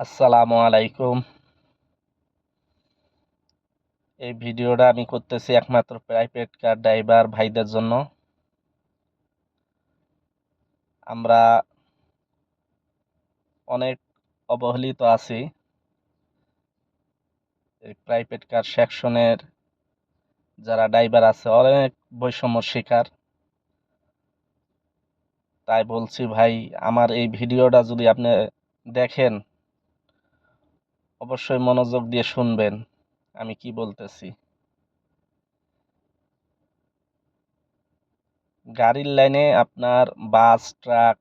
আসসালামু আলাইকুম। এই ভিডিওটা আমি করতেছি একমাত্র প্রাইভেট কার ড্রাইভার ভাইদের জন্য। আমরা অনেক অবহেলিত আছি। এই প্রাইভেট কার সেকশনের যারা ড্রাইভার আছে, অনেক বৈষম্য শিকার। তাই বলছি ভাই, আমার এই ভিডিওটা যদি আপনি দেখেন অবশ্যই মনোযোগ দিয়ে শুনবেন। আমি কি বলতেছি? গাড়ির লাইনে আপনার বাস, ট্রাক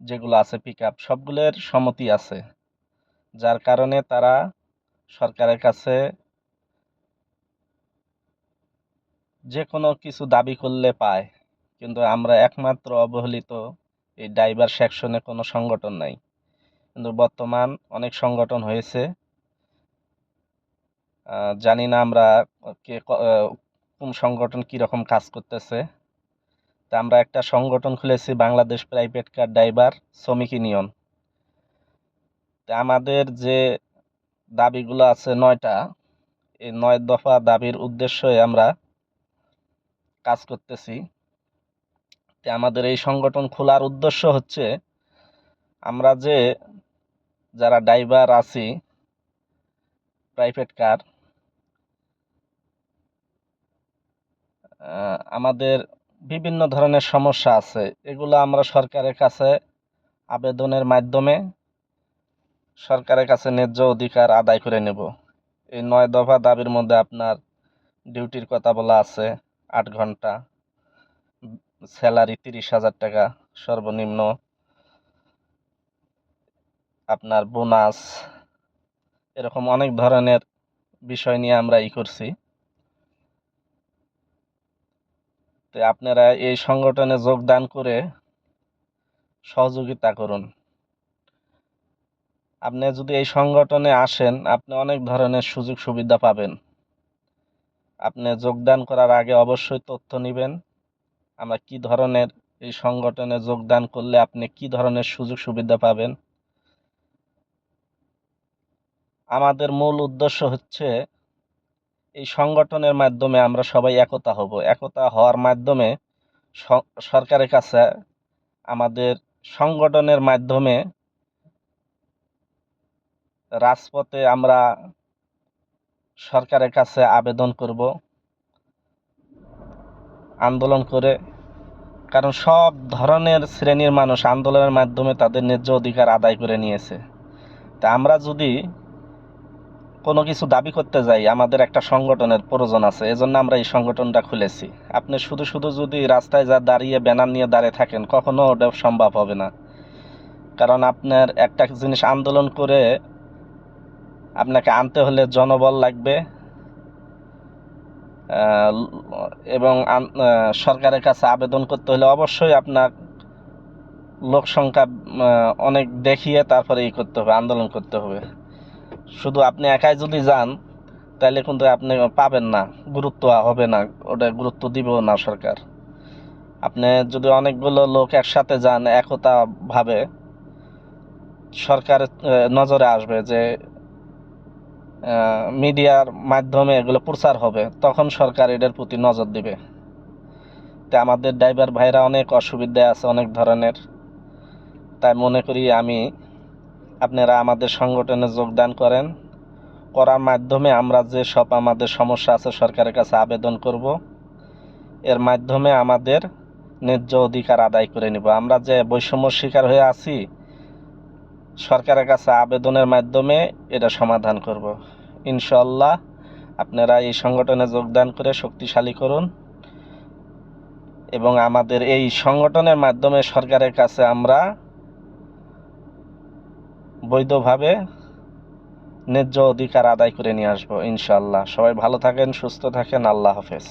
যেগুলো আছে পিক আপ সবগুলোর সম্মতি আছে। যার কারণে তারা সরকারের কাছে যে কোনো কিছু দাবি করলে পায়। কিন্তু আমরা একমাত্র অবহেলিত এই ড্রাইভার সেকশনে কোনো সংগঠন নাই। কিন্তু বর্তমান অনেক সংগঠন হয়েছে। জানি না আমরা কে কোন সংগঠন কি রকম কাজ করতেছে। তা আমরা একটা সংগঠন খুলেছি, বাংলাদেশ প্রাইভেট কার ড্রাইভার শ্রমিক ইউনিয়ন। তা আমাদের যে দাবিগুলো আছে নয়টা, এই নয় দফা দাবির উদ্দেশ্যে আমরা কাজ করতেছি। তে আমাদের এই সংগঠন খোলার উদ্দেশ্য হচ্ছে, আমরা যে যারা ড্রাইভার আছি প্রাইভেট কার আমাদের বিভিন্ন ধরনের সমস্যা আছে। এগুলো আমরা সরকারের কাছে আবেদনের মাধ্যমে সরকারের কাছে ন্যায্য অধিকার আদায় করে নেব। এই নয় দফা দাবির মধ্যে আপনার ডিউটির কথা বলা আছে, আট ঘণ্টা স্যালারি তিরিশ হাজার টাকা, সর্বনিম্ন আপনার বোনাস, এরকম অনেক ধরনের বিষয় নিয়ে আমরা ই করছি। তো আপনারা এই সংগঠনে যোগদান করে সহযোগিতা করুন। আপনি যদি এই সংগঠনে আসেন, আপনি অনেক ধরনের সুযোগ সুবিধা পাবেন। আপনি যোগদান করার আগে অবশ্যই তথ্য নেবেন, আমরা কি ধরনের এই সংগঠনে যোগদান করলে আপনি কি ধরনের সুযোগ সুবিধা পাবেন। আমাদের মূল উদ্দেশ্য হচ্ছে এই সংগঠনের মাধ্যমে আমরা সবাই একতা হব। একতা হওয়ার মাধ্যমে সরকারের কাছে আমাদের সংগঠনের মাধ্যমে রাজপথে আমরা সরকারের কাছে আবেদন করব, আন্দোলন করে। কারণ সব ধরনের শ্রেণির মানুষ আন্দোলনের মাধ্যমে তাদের ন্যায্য অধিকার আদায় করে নিয়েছে। তা আমরা যদি কোনো কিছু দাবি করতে যাই, আমাদের একটা সংগঠনের প্রয়োজন আছে, এজন্য আমরা এই সংগঠনটা খুলেছি। আপনি শুধু শুধু যদি রাস্তায় যা দাঁড়িয়ে ব্যানার নিয়ে দাঁড়িয়ে থাকেন, কখনো ওটা সম্ভব হবে না। কারণ আপনার একটা জিনিস আন্দোলন করে আপনাকে আনতে হলে জনবল লাগবে এবং সরকারের কাছে আবেদন করতে হলে অবশ্যই আপনার লোক সংখ্যা অনেক দেখিয়ে তারপরে ই করতে হবে, আন্দোলন করতে হবে। শুধু আপনি একাই যদি যান, তাহলে কিন্তু আপনি পাবেন না, গুরুত্ব হবে না, ওটা গুরুত্ব দিবেও না সরকার। আপনি যদি অনেকগুলো লোক একসাথে যান একতা ভাবে সরকার নজরে আসবে যে মিডিয়ার মাধ্যমে এগুলো প্রচার হবে, তখন সরকার এটার প্রতি নজর দিবে। তা আমাদের ড্রাইভার ভাইরা অনেক অসুবিধায় আছে অনেক ধরনের। তাই মনে করি আমি আপনারা আমাদের সংগঠনে যোগদান করেন। করার মাধ্যমে আমরা যে সব আমাদের সমস্যা আছে সরকারের কাছে আবেদন করব। এর মাধ্যমে আমাদের ন্যায্য অধিকার আদায় করে নিব। আমরা যে বৈষম্য শিকার হয়ে আছি, সরকারের কাছে আবেদনের মাধ্যমে এটা সমাধান করব। ইনশাল্লাহ আপনারা এই সংগঠনে যোগদান করে শক্তিশালী করুন এবং আমাদের এই সংগঠনের মাধ্যমে সরকারের কাছে আমরা বৈধভাবে ন্যায্য অধিকার আদায় করে নিয়ে আসব ইনশাল্লাহ সবাই ভালো থাকেন, সুস্থ থাকেন, আল্লাহ হাফেজ।